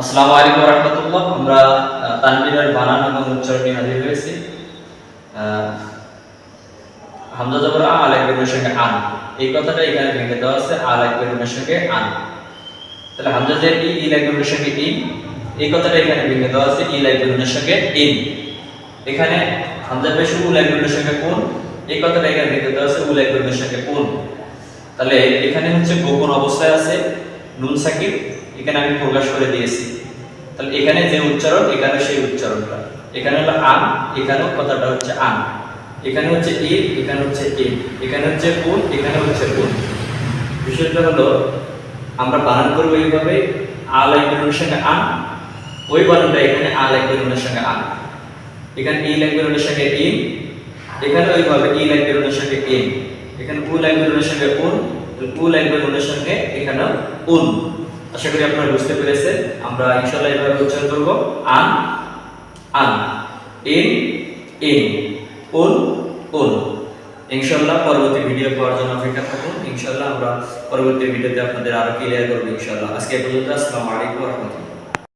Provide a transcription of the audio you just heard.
আসসালামু আলাইকুম রহমতুল্লাহ। আমরা তানবীরের বানান এবং উচ্চারণ হাজির হয়েছি। হামজা জবর আ আলাইক বেরুনের সঙ্গে আন। এই কথাটা এখানে ভেঙে দেওয়া আছে আলাইক বেরুনের সঙ্গে আন। তাহলে হামজা যে ই ই লাইক সঙ্গে ইন, এই কথাটা এখানে ভেঙে দেওয়া আছে ই লাইক বেরুনের সঙ্গে ইন। এখানে হামজা পেশ উ লাইক সঙ্গে কোন? এই কথাটা এখানে ভেঙে দেওয়া আছে উ লাইক সঙ্গে কোন? তাহলে এখানে হচ্ছে গোপন অবস্থায় আছে, নুন সাকিব এখানে আমি প্রকাশ করে দিয়েছি। তাহলে এখানে যে উচ্চারণ, এখানে সেই উচ্চারণটা। এখানে হলো আন এখানেও কথাটা হচ্ছে আন। এখানে হচ্ছে ই, এখানে হচ্ছে এ। এখানে হচ্ছে কোন এখানে হচ্ছে কোন বিষয়টা হলো, আমরা বানান করব এইভাবে আলাই বেরুনের সঙ্গে আন, ওই বানানটা এখানে আলাই বেরুনের সঙ্গে আন। এখানে ই লাইক বেরুনের সঙ্গে ইন এখানে ওইভাবে ই লাইক বেরুনের সঙ্গে ইন এখানে উ লাইক বেরুনের সঙ্গে উন উ লাইক বেরুনের সঙ্গে এখানে উন। আশা করি আপনারা বুঝতে পেরেছেন। আমরা ইনশাল্লাহ এভাবে উচ্চারণ করব। আন আন, এন এন, ওন ওন। ইনশাল্লাহ পরবর্তী ভিডিও পাওয়ার জন্য অপেক্ষা থাকুন। ইনশাল্লাহ আমরা পরবর্তী ভিডিওতে আপনাদের আরও ক্লিয়ার করব ইনশাল্লাহ আজকে পর্যন্ত, আসসালামু আলাইকুম রাহমাতুল্লাহ।